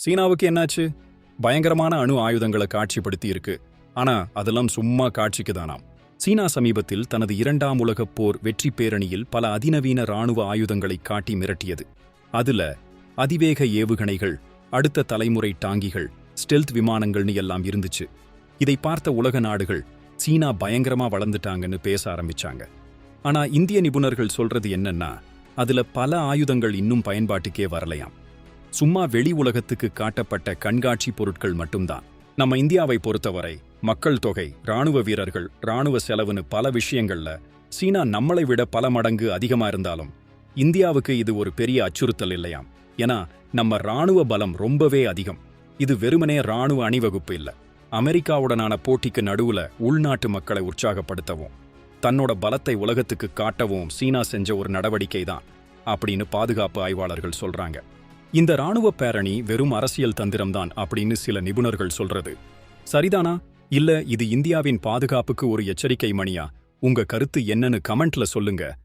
சீனாவுக்கு என்னாச்சு? பயங்கரமான அணு ஆயுதங்களை காட்சிப்படுத்தி இருக்கு ஆனா அதெல்லாம் சும்மா காட்சிக்கு தானாம் சீனா சமீபத்தில் தனது இரண்டாம் உலகப் போர் வெற்றி பேரணியில் பல அதிநவீன ராணுவ ஆயுதங்களை காட்டி மிரட்டியது. அதுல அதிவேக ஏவுகணைகள் அடுத்த தலைமுறை டாங்கிகள் ஸ்டெல்த் விமானங்கள்னு எல்லாம் இருந்துச்சு. இதை பார்த்த உலக நாடுகள் சீனா பயங்கரமா வளர்ந்துட்டாங்கன்னு பேச ஆரம்பிச்சாங்க. ஆனா இந்திய நிபுணர்கள் சொல்றது என்னன்னா அதுல பல ஆயுதங்கள் இன்னும் பயன்பாட்டுக்கே வரலையாம். சும்மா வெளி உலகத்துக்கு காட்டப்பட்ட கண்காட்சி பொருட்கள் மட்டும்தான். நம்ம இந்தியாவை பொறுத்தவரை மக்கள் தொகை ராணுவ வீரர்கள் ராணுவ செலவுன்னு பல விஷயங்கள்ல சீனா நம்மளை விட பல மடங்கு அதிகமா இருந்தாலும் இந்தியாவுக்கு இது ஒரு பெரிய அச்சுறுத்தல் இல்லையாம். ஏன்னா நம்ம ராணுவ பலம் ரொம்பவே அதிகம். இது வெறுமனே ராணுவ அணிவகுப்பு இல்ல. அமெரிக்காவுடனான போட்டிக்கு நடுவுல உள்நாட்டு மக்களை உற்சாகப்படுத்தவும் தன்னோட பலத்தை உலகத்துக்கு காட்டவும் சீனா செஞ்ச ஒரு நடவடிக்கை தான் அப்படின்னு பாதுகாப்பு ஆய்வாளர்கள் சொல்றாங்க. இந்த ராணுவ பேரணி வெறும் அரசியல் தந்திரம்தான் அப்படின்னு சில நிபுணர்கள் சொல்றது. சரிதானா? இல்ல இது இந்தியாவின் பாதுகாப்புக்கு ஒரு எச்சரிக்கை மணியா? உங்க கருத்து என்னன்னு கமெண்ட்ல சொல்லுங்க.